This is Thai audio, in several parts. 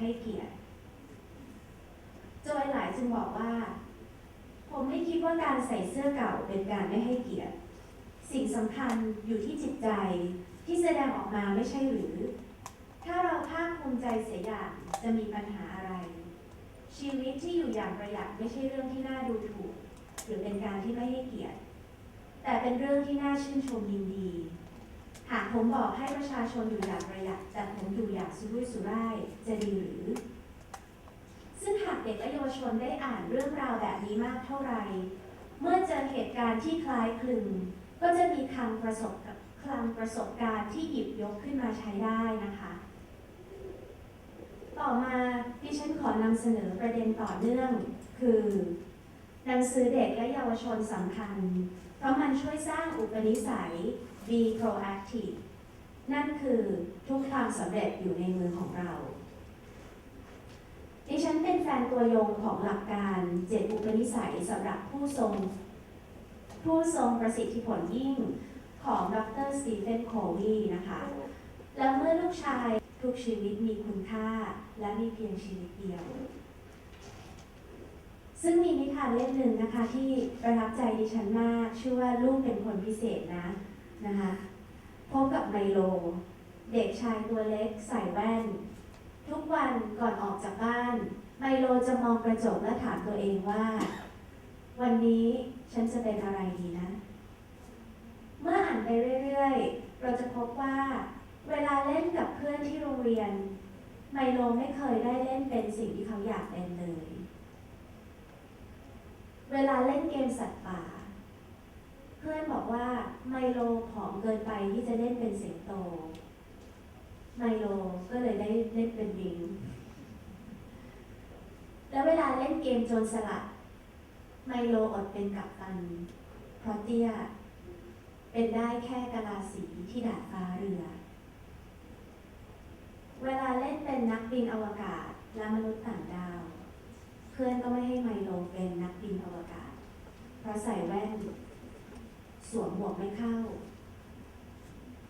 ให้เกียรติโจยหลายจึงบอกว่า ผมไม่คิดว่าการใส่เสื้อเก่าเป็นการไม่ให้เกียรติ สิ่งสำคัญอยู่ที่จิตใจที่แสดงออกมาไม่ใช่หรือ ถ้าเราภาคภูมิใจเสียอย่างจะมีปัญหาอะไร ชีวิตที่อยู่อย่างประหยัดไม่ใช่เรื่องที่น่าดูถูก หรือเป็นการที่ไม่ให้เกียรติ แต่เป็นเรื่องที่น่าชื่นชมยินดี หากผมบอกให้ประชาชนอยู่อย่างประหยัดแต่ผมอยู่อย่างสุรุ่ยสุร่ายจะดีหรือ ซึ่งหากเด็กและเยาวชนได้อ่านเรื่องราวแบบนี้มากเท่าไหร่ เมื่อเจอเหตุการณ์ที่คล้ายคลึง ก็จะมีคลังประสบกับคลังประสบการณ์ที่หยิบยกขึ้นมาใช้ได้นะคะ ต่อมาดิฉันขอนำเสนอประเด็นต่อเนื่อง คือหนังสือเด็กและเยาวชนสำคัญ เพราะมันช่วยสร้างอุปนิสัย be proactive นั่นคือทุกความสำเร็จอยู่ในมือของเรา ดิฉันเป็นแฟนตัวยงของหลักการเจ็ดอุปนิสัยสำหรับผู้ทรง ผู้ทรงประสิทธิผลยิ่งของดรสตีเฟนโควีนะคะ แล้วเมื่อลูกชายทุกชีวิตมีคุณค่าและมีเพียงชีวิตเดียว ซึ่งมีนิทานเล่มหนึ่งนะคะที่ประทับใจดิฉันมาก ชื่อว่าลูกเป็นคนพิเศษนะ นะคะพบกับไมโล เด็กชายตัวเล็กใส่แว่น ทุกวันก่อนออกจากบ้าน ไมโลจะมองกระจกและถามตัวเองว่า วันนี้ฉันจะเป็นอะไรดีนะ เมื่ออ่านไปเรื่อยๆ เราจะพบว่า เวลาเล่นกับเพื่อนที่โรงเรียน ไมโลไม่เคยได้เล่นเป็นสิ่งที่เขาอยากเป็นเลย เวลาเล่นเกมสัตว์ป่า พื่อนบอกว่าไมโลผอมเกินไปที่จะเล่นเป็นสิงโต ไมโลก็เลยได้เล่นเป็นลิงแล้วเวลาเล่นเกมโจรสลัด ไมโลอดเป็นกัปตันเพราะเตี้ย เป็นได้แค่กะลาสีที่ดาดฟ้าเรือ เวลาเล่นเป็นนักบินอวกาศและมนุษย์ต่างดาว เพื่อนก็ไม่ให้ไมโลเป็นนักบินอวกาศ เพราะใส่แว่น สวมหมวกไม่เข้า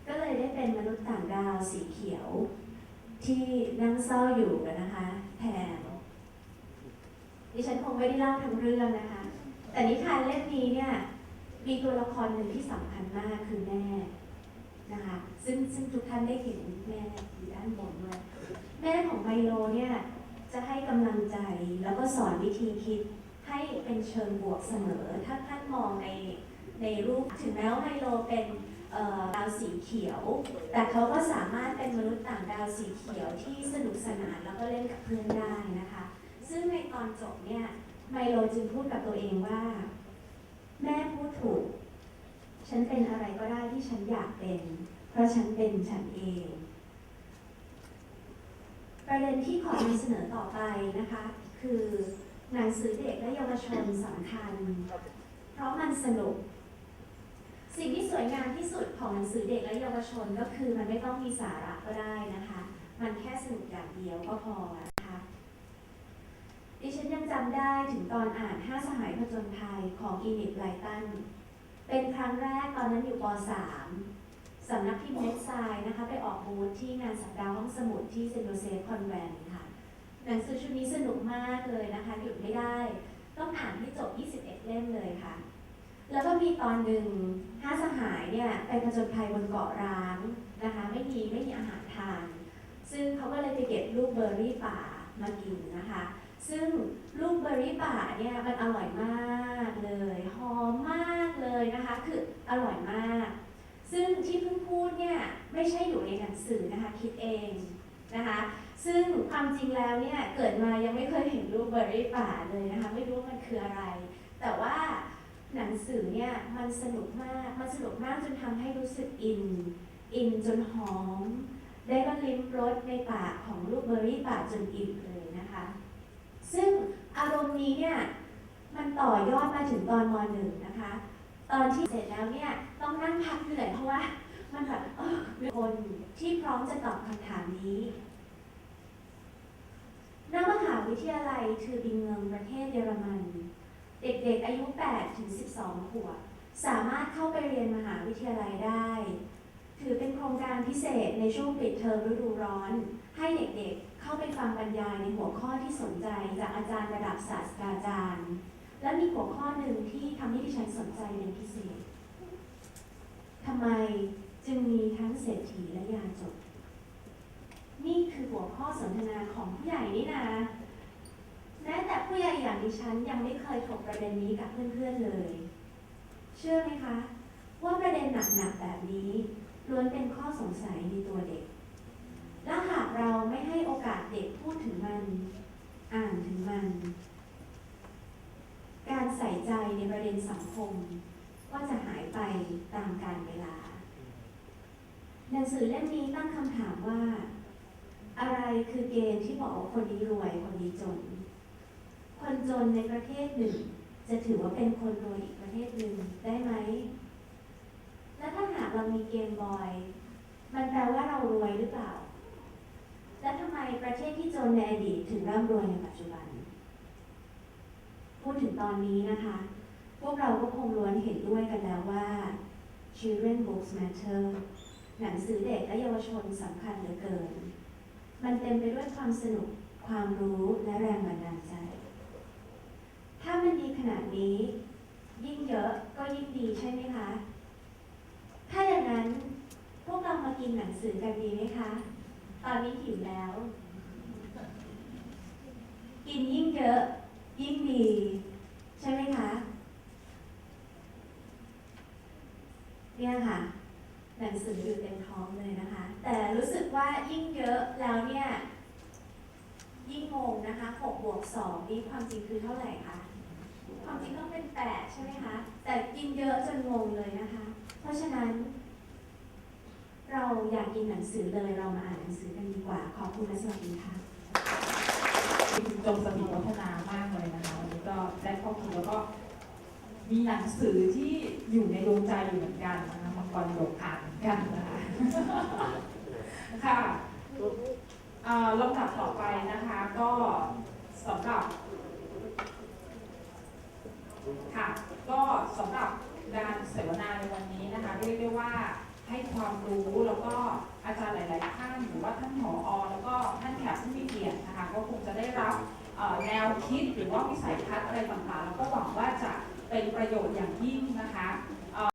ก็เลยได้เป็นมนุษย์ต่างดาวสีเขียว ที่นั่งเศร้าอยู่กันนะคะ แทนดิฉันคงไม่ได้เล่าทั้งเรื่องนะคะ แต่นิทานเล่มนี้เนี่ยมีตัวละครหนึ่งที่สำคัญมากคือแม่นะคะ ซึ่งซึ่งทุกท่านได้เห็นแม่อยู่ด้านบนด้วยแม่ของไมโลเนี่ยจะให้กำลังใจแล้วก็สอนวิธีคิดให้เป็นเชิงบวกเสมอ ถ้าท่านมองใน ในรูปถึงแม้ว่าไมโลเป็นดาวสีเขียว แต่เขาก็สามารถเป็นมนุษย์ต่างดาวสีเขียวที่สนุกสนานแล้วก็เล่นกับเพื่อนได้นะคะ ซึ่งในตอนจบเนี่ยไมโลจึงพูดกับตัวเองว่า แม่พูดถูก ฉันเป็นอะไรก็ได้ที่ฉันอยากเป็น เพราะฉันเป็นฉันเอง ประเด็นที่ขอนำเสนอต่อไปนะคะ คือหนังสือเด็กและเยาวชนสำคัญ เพราะมันสนุก สิ่งที่สวยงามที่สุดของหนังสือเด็กและเยาวชนก็คือมันไม่ต้องมีสาระก็ได้นะคะ มันแค่สนุกอย่างเดียวก็พอนะคะดิฉันยังจำได้ถึงตอนอ่านห้าสหายผจญภัยของอีนิกไลตัน เป็นครั้งแรกตอนนั้นอยู่ป .3 สำนักพิมพ์เน็ตไซน์นะคะ ไปออกบูธที่งานสัปดาห์ห้องสมุดที่เซนโดเซฟคอนแวนค่ะ หนังสือชุดนี้สนุกมากเลยนะคะหยุดไม่ได้ ต้องอ่านให้จบ 21 เล่มเลยค่ะ แล้วก็มี ตอนหนึ่งห้าสหายเนี่ยไปผจญภัยบนเกาะร้างนะคะ ไม่มีไม่มีอาหารทาน ซึ่งเขาก็เลยไปเก็บลูกเบอร์รี่ป่ามากินนะคะ ซึ่งลูกเบอร์รี่ป่าเนี่ยมันอร่อยมากเลยหอมมากเลยนะคะ คืออร่อยมาก ซึ่งที่เพิ่งพูดเนี่ยไม่ใช่อยู่ในหนังสือนะคะคิดเองนะคะ ซึ่งความจริงแล้วเนี่ยเกิดมายังไม่เคยเห็นลูกเบอร์รี่ป่าเลยนะคะ ไม่รู้ว่ามันคืออะไร แต่ว่า หนังสือเนี่ยมันสนุกมาก มันสนุกมากจนทำให้รู้สึกอิน อินจนหอม ได้มาลิ้มรสในปากของลูกเบอร์รี่ป่าจนอิ่มเลยนะคะ ซึ่งอารมณ์นี้เนี่ยมันต่อยอดมาถึงตอนมหนึ่งนะคะ ตอนที่เสร็จแล้วเนี่ยต้องนั่งพักเหนื่อยเพราะว่ามันแบบออมีคนที่พร้อมจะตอบคำถามนี้ณมหาวิทยาลัยทือบิงเงิงประเทศเยอรมัน เด็กๆอายุ 8 ถึง 12 ขวบ สามารถเข้าไปเรียนมหาวิทยาลัยได้ ถือเป็นโครงการพิเศษในช่วงปิดเทอมฤดูร้อน ให้เด็กๆเข้าไปฟังบรรยายในหัวข้อที่สนใจจากอาจารย์ระดับศาสตราจารย์ และมีหัวข้อหนึ่งที่ทำให้ดิฉันสนใจเป็นพิเศษทำไมจึงมีทั้งเศรษฐีและยาจกนี่คือหัวข้อสนทนาของผู้ใหญ่นี่นะ ผู้ใหญ่อย่างดิฉันยังไม่เคยถกประเด็นนี้กับเพื่อนๆเลย เชื่อไหมคะ ว่าประเด็นหนักๆแบบนี้ล้วนเป็นข้อสงสัยในตัวเด็ก และหากเราไม่ให้โอกาสเด็กพูดถึงมัน อ่านถึงมัน การใส่ใจในประเด็นสังคม ก็จะหายไปตามกาลเวลา หนังสือเล่มนี้ตั้งคำถามว่า อะไรคือเกณฑ์ที่บอกว่าคนนี้รวยคนนี้จน คนจนในประเทศหนึ่ง จะถือว่าเป็นคนรวยอีกประเทศหนึ่งได้ไหม และถ้าหากเรามีเกมบอย มันแปลว่าเรารวยหรือเปล่า และทำไมประเทศที่จนในอดีตถึงร่ำรวยในปัจจุบัน พูดถึงตอนนี้นะคะ พวกเราก็คงล้วนเห็นด้วยกันแล้วว่า Children Books Matter หนังสือเด็กและเยาวชนสำคัญเหลือเกิน มันเต็มไปด้วยความสนุก ความรู้และแรงบันดาลใจ ถ้ามันดีขนาดนี้ ยิ่งเยอะก็ยิ่งดีใช่ไหมคะ ถ้าอย่างนั้นพวกเรามากินหนังสือกันดีไหมคะ ตอนนี้หิวแล้ว กินยิ่งเยอะ ยิ่งดี ใช่ไหมคะ เนี่ยค่ะ หนังสืออยู่เต็มท้องเลยนะคะ แต่รู้สึกว่ายิ่งเยอะแล้วเนี่ย ยิ่งงงนะคะ6บวก2นี่ความจริงคือเท่าไหร่คะ ความจริงต้องเป็น8ใช่ไหมคะแต่กินเยอะจนงงเลยนะคะ เพราะฉะนั้น เราอยากกินหนังสือเลยเรามาอ่านหนังสือกันดีกว่า ขอบคุณและสวัสดีค่ะคุณจงสถิตวัฒนามากเลยนะคะวันนี้ก็ได้ข้อมูลแล้วก็ มีหนังสือที่อยู่ในดวงใจอยู่เหมือนกันนะคะมังกรหยกอ่านเหมือนกันนะคะค่ะเอ่อลำดับต่อไปนะคะก็สำหรับ ค่ะ ก็สำหรับการเสวนาในวันนี้นะคะเรียกได้ว่าให้ความรู้แล้วก็อาจารย์หลาย ๆ ท่านหรือว่าท่านผออแล้วก็ท่านแขกผู้มีเกียรตินะคะก็คงจะได้รับแนวคิดหรือว่าวิสัยทัศน์อะไรต่าง ๆ แล้วก็หวังว่าจะเป็นประโยชน์อย่างยิ่งนะคะ